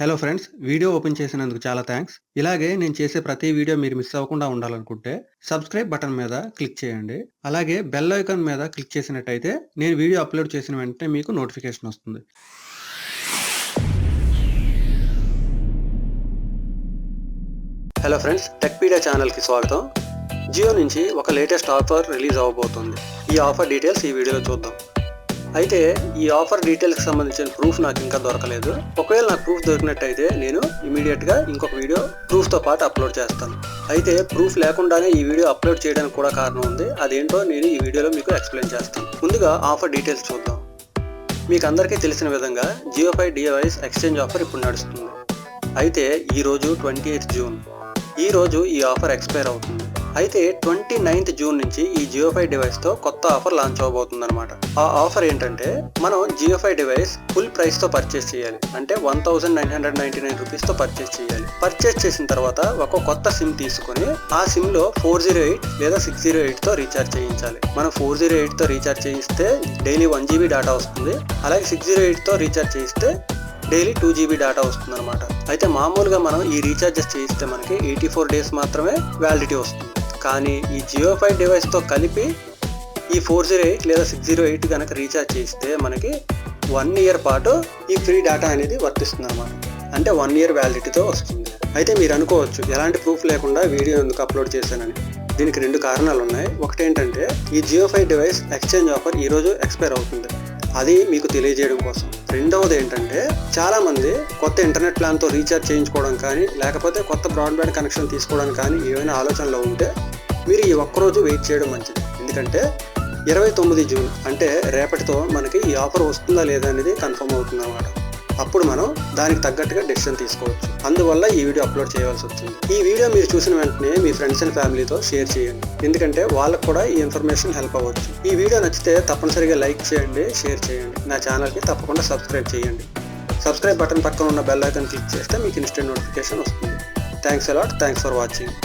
Hello friends video open చేసినందుకు చాలా thanks ఇలాగే నేను చేసే ప్రతి వీడియో మీరు మిస్ అవ్వకుండా ఉండాలనుకుంటే సబ్స్క్రైబ్ బటన్ మీద క్లిక్ చేయండి. అలాగే బెల్ ఐకాన్ మీద క్లిక్ చేసినట్టయితే నేను వీడియో అప్లోడ్ చేసిన వెంటనే మీకు నోటిఫికేషన్ వస్తుంది. హలో ఫ్రెండ్స్ టెక్పీడియా ఛానల్కి స్వాగతం. జియో నుంచి ఒక లేటెస్ట్ ఆఫర్ రిలీజ్ అవ్వబోతుంది. ఈ ఆఫర్ డీటెయిల్స్ ఈ వీడియోలో చూద్దాం. అయితే ఈ ఆఫర్ డీటెయిల్స్కి సంబంధించిన ప్రూఫ్ నాకు ఇంకా దొరకలేదు. ఒకవేళ నాకు ప్రూఫ్ దొరికినట్టయితే నేను ఇమీడియట్గా ఇంకొక వీడియో ప్రూఫ్తో పాటు అప్లోడ్ చేస్తాను. అయితే ప్రూఫ్ లేకుండానే ఈ వీడియో అప్లోడ్ చేయడానికి కూడా కారణం ఉంది. అదేంటో నేను ఈ వీడియోలో మీకు ఎక్స్ప్లెయిన్ చేస్తాను. ముందుగా ఆఫర్ డీటెయిల్స్ చూద్దాం. మీకు అందరికీ తెలిసిన విధంగా Jio five device exchange offer ఇప్పుడు నడుస్తుంది. అయితే ఈరోజు ట్వంటీ ఎయిత్ జూన్ ఈ రోజు ఈ ఆఫర్ ఎక్స్పైర్ అవుతుంది. అయితే ట్వంటీ నైన్త్ జూన్ నుంచి ఈ జియో ఫైవ్ డివైస్తో కొత్త ఆఫర్ లాంచ్ అవబోతుంది అనమాట ఆ ఆఫర్ ఏంటంటే మనం జియో ఫైవ్ డివైస్ ఫుల్ ప్రైస్తో పర్చేస్ చేయాలి. అంటే one thousand nine hundred ninety nine రూపీస్తో purchase చేయాలి. పర్చేస్ చేసిన తర్వాత ఒక కొత్త సిమ్ తీసుకొని ఆ సిమ్లో ఫోర్ జీరో ఎయిట్ లేదా సిక్స్ జీరో ఎయిట్తో రీఛార్జ్ చేయించాలి. మనం ఫోర్ జీరో ఎయిట్తో రీఛార్జ్ చేయిస్తే డైలీ వన్ జీబీ డేటా వస్తుంది. అలాగే సిక్స్ జీరో ఎయిట్తో రీఛార్జ్ చేయిస్తే డైలీ టూ జీబీ డేటా వస్తుంది అనమాట అయితే మామూలుగా మనం ఈ రీఛార్జెస్ చేయిస్తే మనకి ఎయిటీ ఫోర్ డేస్ మాత్రమే వ్యాలిడిటీ వస్తుంది. కానీ ఈ జియో ఫైవ్ డివైస్తో కలిపి ఈ ఫోర్ జీరో ఎయిట్ లేదా సిక్స్ జీరో ఎయిట్ కనుక రీఛార్జ్ చేస్తే మనకి వన్ ఇయర్ పాటు ఈ ఫ్రీ డేటా అనేది వర్తిస్తుంది అనమాట అంటే వన్ ఇయర్ వ్యాలిడిటీతో వస్తుంది. అయితే మీరు అనుకోవచ్చు ఎలాంటి ప్రూఫ్ లేకుండా వీడియో ఎందుకు అప్లోడ్ చేశానని. దీనికి రెండు కారణాలు ఉన్నాయి. ఒకటి ఏంటంటే ఈ Jio five device exchange offer ఈ రోజు ఎక్స్పైర్ అవుతుంది. అది మీకు తెలియజేయడం కోసం. రెండవది ఏంటంటే చాలా మంది కొత్త ఇంటర్నెట్ ప్లాన్తో రీఛార్జ్ చేయించుకోవడం కానీ లేకపోతే కొత్త బ్రాడ్బ్యాండ్ కనెక్షన్ తీసుకోవడం కానీ ఏమైనా ఆలోచనలో ఉంటే మీరు ఈ ఒక్కరోజు వెయిట్ చేయడం మంచిది. ఎందుకంటే ఇరవై తొమ్మిది జూన్ అంటే రేపటితో మనకి ఈ ఆఫర్ వస్తుందా లేదా అనేది కన్ఫర్మ్ అవుతుంది అన్నమాట అప్పుడు మనం దానికి తగ్గట్టుగా డెసిషన్ తీసుకోవచ్చు. అందువల్ల ఈ వీడియో అప్లోడ్ చేయవలసి వచ్చింది. ఈ వీడియో మీరు చూసిన వెంటనే మీ ఫ్రెండ్స్ అండ్ ఫ్యామిలీతో షేర్ చేయండి. ఎందుకంటే వాళ్ళకు కూడా ఈ ఇన్ఫర్మేషన్ హెల్ప్ అవ్వచ్చు. ఈ వీడియో నచ్చితే తప్పనిసరిగా లైక్ చేయండి షేర్ చేయండి. నా ఛానల్కి తప్పకుండా సబ్స్క్రైబ్ చేయండి. సబ్స్క్రైబ్ బటన్ పక్కన ఉన్న బెల్ ఐకన్ క్లిక్ చేస్తే మీకు ఇన్స్టెంట్ నోటిఫికేషన్ వస్తుంది. Thanks a lot thanks for watching